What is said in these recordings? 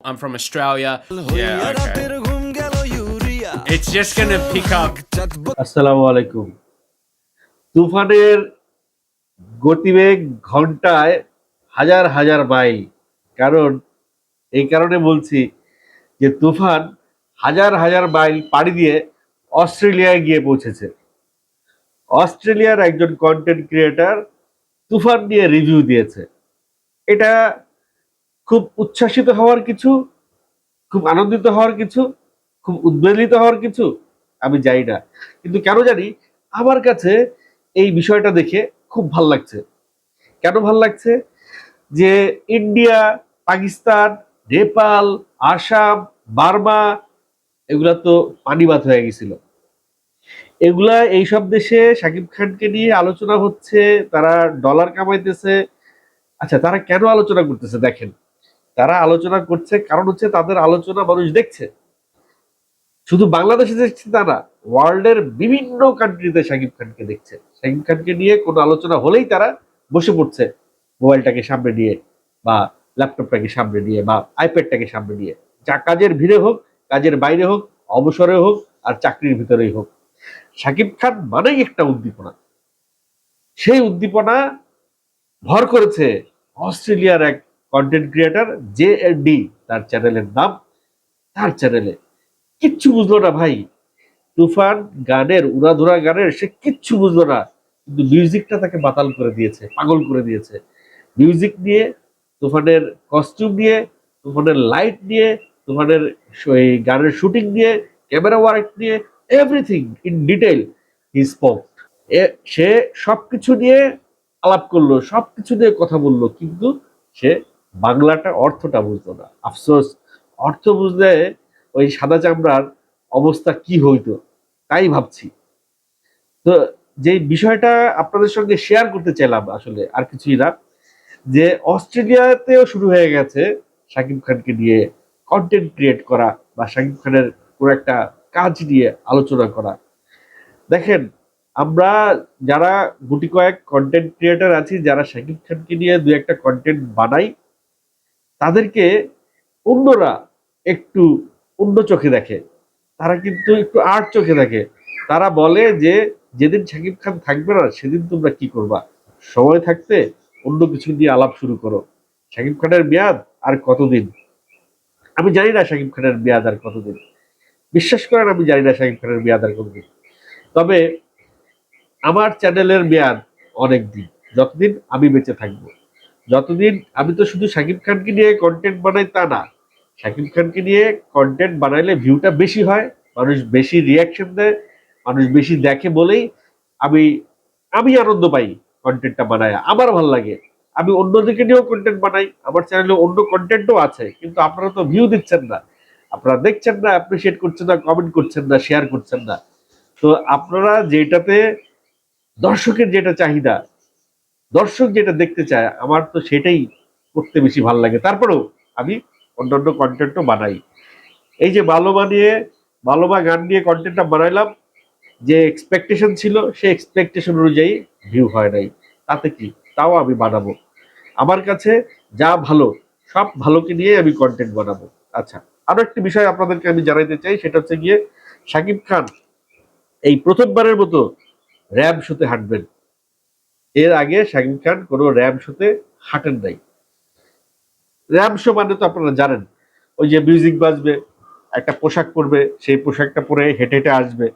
I'm from Australia. Yeah, okay. It's just gonna pick up. আসসালামু আলাইকুম তুফানের গতিবেগ ঘন্টায় হাজার হাজার মাইল কারণ এই কারণে বলছি যে তুফান হাজার হাজার মাইল পাড়ি দিয়ে অস্ট্রেলিয়ায় গিয়ে পৌঁছেছে অস্ট্রেলিয়ার একজন কন্টেন্ট ক্রিয়েটার তুফান নিয়ে রিভিউ দিয়েছে এটা খুব উচ্ছ্বাসিত হওয়ার কিছু, খুব আনন্দিত হওয়ার কিছু, খুব উদ্বেলিত হওয়ার কিছু আমি জানি না। কিন্তু কেন জানি আমার কাছে এই বিষয়টা দেখে খুব ভালো লাগছে। কেন ভালো লাগছে? যে ইন্ডিয়া, পাকিস্তান, নেপাল, আসাম, বার্মা, এগুলা তো পানিবাদ হয়ে গেছিল। এগুলা এইসব দেশে সাকিব খানকে নিয়ে আলোচনা হচ্ছে, তারা ডলার কামাইতেছে। আচ্ছা তারা কেন আলোচনা করতেছে দেখেন। তারা আলোচনা করছে, কারণ হচ্ছে তাদের আলোচনা মানুষ দেখছে। শুধু বাংলাদেশে দেখছে তা না, ওয়ার্ল্ডের বিভিন্ন কান্ট্রিতে শাকিব খানকে দেখছে। শাকিব খানকে নিয়ে কোনো আলোচনা হলেই তারা বসে পড়ছে মোবাইলটাকে সামনে নিয়ে বা ল্যাপটপটাকে সামনে নিয়ে বা আইপ্যাডটাকে সামনে নিয়ে। যা কাজের ভিড়ে হোক, কাজের বাইরে হোক, অবসরে হোক আর চাকরির ভিতরেই হোক। শাকিব খান মানেই একটা উদ্দীপনা। সেই উদ্দীপনা ভর করেছে অস্ট্রেলিয়ার এক কন্টেন্ট ক্রিয়েটার জে ডি তার চ্যানেলের নাম, তার চ্যানেলে কিচ্ছু বুঝলো না ভাই। তুফান গানের, উড়াধুরা গানের, সে কিচ্ছু বুঝলো না। কিন্তু মিউজিকটা তাকে বাতাল করে দিয়েছে, পাগল করে দিয়েছে। মিউজিক নিয়ে, তুফানের কস্টিউম নিয়ে, তুফানের লাইট নিয়ে, তুফানের গানের শুটিং নিয়ে ক্যামেরা ওয়ার্ক নিয়ে everything in detail he spoke সে সবকিছু নিয়ে আলাপ করল, সবকিছু নিয়ে কথা বলল, কিন্তু সে বাংলাটা অর্থটা বুঝতো না। আফসোস, অর্থ বুঝলে ওই সাদা চামড়ার অবস্থা কি হইতো? তাই ভাবছি। তো যে বিষয়টা আপনাদের সঙ্গে শেয়ার করতে চাইলাম আসলে, আর কিছুই না, যে অস্ট্রেলিয়াতেও শুরু হয়ে গেছে শাকিব খানকে নিয়ে কন্টেন্ট ক্রিয়েট করা বা শাকিব খানের কোনো একটা কাজ নিয়ে আলোচনা করা। দেখেন, আমরা যারা গুটি কয়েক কন্টেন্ট ক্রিয়েটার আছি, যারা শাকিব খানকে নিয়ে দু একটা কন্টেন্ট বানাই তাদেরকে অন্যরা একটু অন্য চোখে দেখে। তারা কিন্তু একটু আর্ট চোখে দেখে। তারা বলে যে, যেদিন শাকিব খান থাকবে না, সেদিন তোমরা কি করবা? সময় থাকতে অন্য কিছু নিয়ে আলাপ শুরু করো। শাকিব খানের মেয়াদ আর কতদিন? আমি জানি না শাকিব খানের মেয়াদ আর কতদিন। বিশ্বাস করেন, আমি জানি না শাকিব খানের মেয়াদ আর কতদিন। তবে আমার চ্যানেলের মেয়াদ অনেক দিন। যতদিন আমি বেঁচে থাকব। যতদিন আমি তো শুধু শাকিব খানকে নিয়ে কন্টেন্ট বানাই তা না, শাকিব খানকে নিয়ে কন্টেন্ট বানাইলে ভিউটা বেশি হয়, মানুষ বেশি রিয়াকশন দেয়, মানুষ বেশি দেখে বলেই আমি আমি আনন্দ পাই কন্টেন্টটা বানায়, আমার ভালো লাগে। আমি অন্যদিকে নিয়েও কন্টেন্ট বানাই, আমার চ্যানেলে অন্য কন্টেন্টও আছে, কিন্তু আপনারা তো ভিউ দিচ্ছেন না। আপনারা দেখছেন না অ্যাপ্রিসিয়েট করছেন না কমেন্ট করছেন না শেয়ার করছেন না। তো আপনারা যেটাতে দর্শকের যেটা চাহিদা দর্শক যেটা দেখতে চায়, আমার তো সেটাই করতে বেশি ভালো লাগে। তারপরেও আমি অন্যান্য কন্টেন্টও বানাই। এই যে মালোমা নিয়ে মালোমা গান নিয়ে কন্টেন্টটা বানাইলাম, যে এক্সপেকটেশন ছিল সে এক্সপেকটেশন অনুযায়ী ভিউ হয় নাই। তাতে কি? তাও আমি বানাবো। আমার কাছে যা ভালো, সব ভালোকে নিয়ে আমি কন্টেন্ট বানাবো। আচ্ছা আরও একটি বিষয় আপনাদেরকে আমি জানাইতে চাই, সেটা হচ্ছে গিয়ে শাকিব খান, এই প্রথমবারের মতো র্যাব শুতে হাঁটবেন। এর আগে শাকিব খান কোনো র্যাব শোতে হাঁটেন নাই। র্যাব শো মানে তো আপনারা জানেন, ওই যে মিউজিক বাজবে, একটা পোশাক পরবে, সেই পোশাকটা পরে হেঁটে হেঁটে আসবে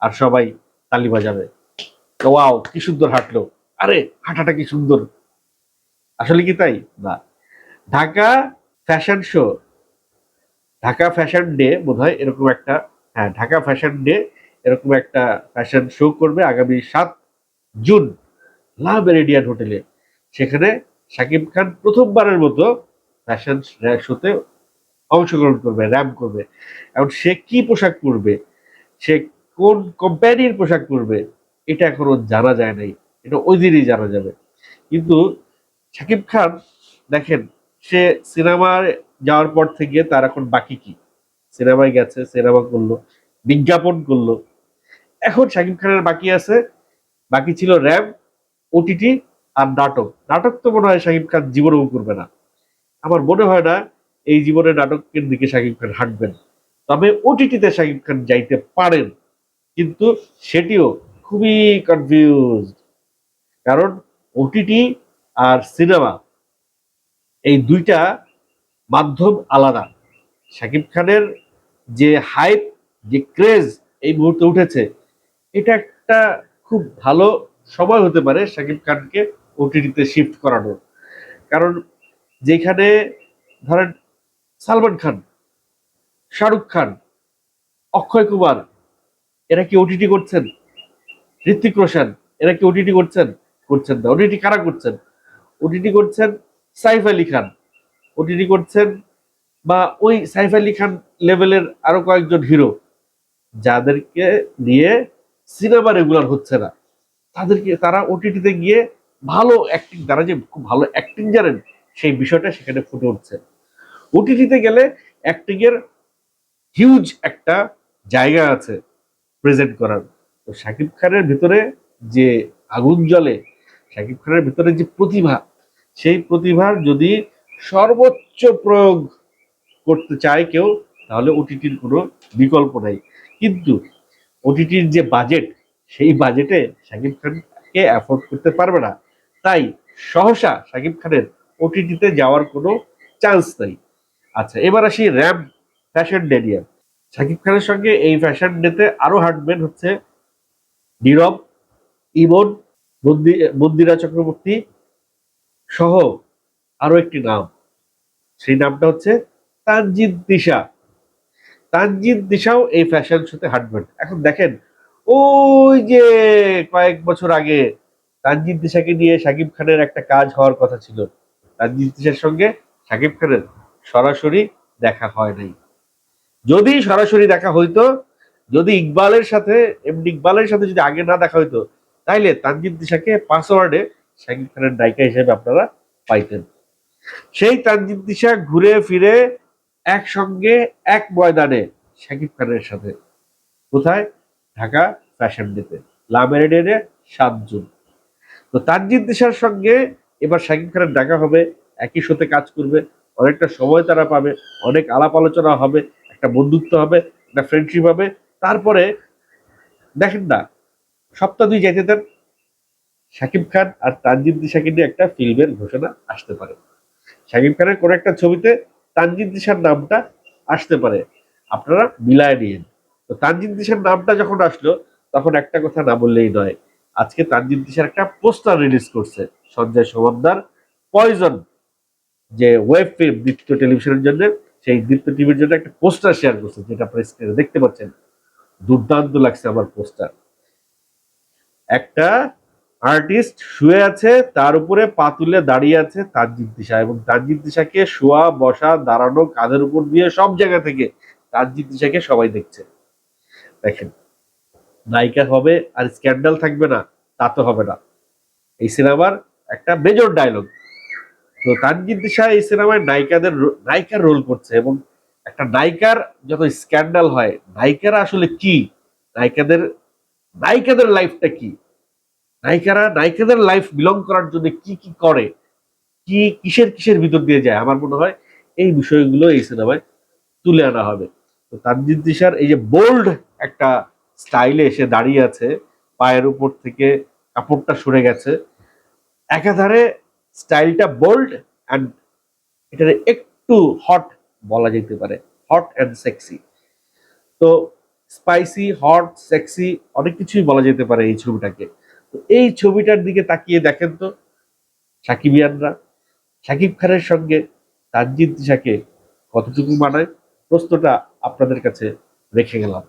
আর সবাই তালি বাজাবে। ওয়াও, কি সুন্দর হাঁটলো। আরে, হাঁটাটা কি সুন্দর। আসলে কি তাই? না। Dhaka fashion show, Dhaka fashion day বোধ হয় এরকম একটা হ্যাঁ ঢাকা ফ্যাশন ডে এরকম একটা ফ্যাশন শো করবে আগামী সাত জুন। লা মেরিডিয়ান হোটেলে। সেখানে শাকিব খান প্রথমবারের মতো ফ্যাশন শোতে অংশগ্রহণ করবে, র্যাম করবে। এখন সে কি পোশাক পরবে? সে কোন কোম্পানির পোশাক পরবে? এটা এখনও জানা যায় নাই। এটা ওই দিনই জানা যাবে। কিন্তু শাকিব খান, দেখেন, সে সিনেমায় যাওয়ার পর থেকে তার এখন বাকি কি? সিনেমায় গেছে, সিনেমা করল, বিজ্ঞাপন করল। এখন শাকিব খানের বাকি আছে, বাকি ছিল র্যাম ওটিটি আর নাটক। নাটক তো মনে হয় শাকিব খান জীবনেও করবে না। আমার মনে হয় না এই জীবনে নাটকের দিকে শাকিব খান হাঁটবেন। তবে ওটিটিতে শাকিব খান যাইতে পারেন। কিন্তু সেটিও খুবই কনফিউজ কারণ ওটিটি আর সিনেমা এই দুইটা মাধ্যম আলাদা। শাকিব খানের যে হাইপ যে ক্রেজ এই মুহূর্তে উঠেছে, এটা একটা খুব ভালো সময় হতে পারে শাকিব খানকে ওটিটিতে শিফট করানোর। কারণ যেখানে ধরেন সালমান খান, শাহরুখ খান, অক্ষয় কুমার, এরা কি ওটিটি করছেন? ঋত্বিক রোশন, এরা কি ওটিটি করছেন? করছেন না। ওটিটি কারা করছেন? ওটিটি করছেন সাইফ আলী খান। ওটিটি করছেন বা ওই সাইফ আলী খান লেভেলের আরও কয়েকজন হিরো, যাদেরকে নিয়ে সিনেমা রেগুলার হচ্ছে না। তাদেরকে তারা ওটিটিতে গিয়ে ভালো অ্যাক্টিং তারা যে খুব ভালো অ্যাক্টিং জানেন, সেই বিষয়টা সেখানে ফুটে উঠছে। ওটিটিতে গেলে অ্যাক্টিং এর হিউজ একটা জায়গা আছে প্রেজেন্ট করার। তো শাকিব খানের ভিতরে যে আগুন জ্বলে, শাকিব খানের ভিতরে যে প্রতিভা, সেই প্রতিভার যদি সর্বোচ্চ প্রয়োগ করতে চায় কেউ, তাহলে ওটিটির কোনো বিকল্প নাই। কিন্তু ওটিটির যে বাজেট সেই বাজেটে শাকিব খানকে অ্যাফোর্ড করতে পারবে না। তাই সহসা শাকিব খানের ওটিটিতে যাওয়ার কোনো চান্স নাই। আচ্ছা এবার আসি র্যাম ফ্যাশন ডে নিয়ে। শাকিব খানের সঙ্গে এই ফ্যাশন ডেতে আরও হাঁটবেন হচ্ছে নীরব, ইমন, মন্দি- মন্দিরা চক্রবর্তী সহ আরও একটি নাম। সেই নামটা হচ্ছে তানজিদ দিশা। তানজিদ দিশাও এই ফ্যাশন শোতে হাঁটবেন এখন দেখেন ওই যে কয়েক বছর আগে তানজিদ দিশাকে নিয়ে শাকিব খানের একটা কাজ হওয়ার কথা ছিল। তানজিদ দিশার সঙ্গে শাকিব খানের সরাসরি দেখা হয় নাই। যদি সরাসরি দেখা হইতো, যদি ইকবালের সাথে এমনি ইকবালের সাথে যদি আগে না দেখা হইতো, তাইলে তানজিদ দিশাকে পাসওয়ার্ডে শাকিব খানের নায়িকা হিসেবে আপনারা পাইতেন। সেই তানজিদ দিশা ঘুরে ফিরে একসঙ্গে এক ময়দানে শাকিব খানের সাথে। কোথায়? ঢাকা ফ্যাশন ডেতে। লামেরেডে সাত জুন। তো তানজিদ দিশার সঙ্গে এবার শাকিব খানের দেখা হবে, একই সাথে কাজ করবে, অনেকটা সময় তারা পাবে, অনেক আলাপ আলোচনা হবে, একটা বন্ধুত্ব হবে, একটা ফ্রেন্ডশিপ হবে। তারপরে দেখেন না, সপ্তাহ দুই যেতে দেন শাকিব খান আর তানজিদ দিশাকে নিয়ে একটা ফিল্মের ঘোষণা আসতে পারে। শাকিব খানের কোনো একটা ছবিতে তানজিদ দিশার নামটা আসতে পারে। আপনারা মিলায় নিন তো তানজিদ দিশার নামটা যখন আসলো, তখন একটা কথা না বললেই নয়। আজকে তানজিদ দিশার একটা পোস্টার রিলিজ করছে, সঞ্জয় সমাদ্দার পয়জন, যে ওয়েব ফিল্ম, নৃত্য টেলিভিশনের জন্য, সেই নৃত্য টিভির জন্য একটা পোস্টার শেয়ার করছে, যেটা আপনারা স্ক্রিনে দেখতে পাচ্ছেন। দুর্দান্ত লাগছে আমার পোস্টার। একটা আর্টিস্ট শুয়ে আছে, তার উপরে পা তুলে দাঁড়িয়ে আছে তানজিদ দিশা এবং তানজিদ দিশাকে শোয়া, বসা, দাঁড়ানো, কাঁধের উপর দিয়ে সব জায়গা থেকে তানজিদ দিশাকে সবাই দেখছে। দেখেন। নায়িকা হবে আর স্ক্যান্ডাল থাকবে না, তা তো হবে না। এই সিনেমার একটা মেজর ডায়লগ তো তানজিদ দিশা এই সিনেমায় নায়িকাদের নায়িকার রোল করছে এবং একটা নায়িকার যত স্ক্যান্ডাল হয়, নায়িকারা আসলে কি? নায়িকাদের নায়িকাদের লাইফটা কি? নায়িকারা, নায়িকাদের লাইফ বিলং করার জন্য কি কি করে? কি কিসের কিসের ভিতর দিয়ে যায়? আমার মনে হয় এই বিষয়গুলো এই সিনেমায় তুলে আনা হবে। তো তানজিদ দিশার এই যে বোল্ড একটা স্টাইলে এসে দাঁড়িয়ে আছে, পায়ের উপর থেকে কাপড়টা সরে গেছে। একাধারে স্টাইলটা বোল্ড অ্যান্ড এটার একটু হট বলা যেতে পারে হট অ্যান্ড সেক্সি তো স্পাইসি হট সেক্সি অনেক কিছুই বলা যেতে পারে এই ছবিটাকে। তো এই ছবিটার দিকে তাকিয়ে দেখেন তো সাকিবিয়ানরা সাকিব খানের সঙ্গে তানজিদ দিশাকে কতটুকু মানায়? প্রশ্নটা আপনাদের কাছে রেখে গেলাম।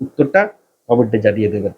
উত্তরটা কমেন্টে জানিয়ে দেবেন।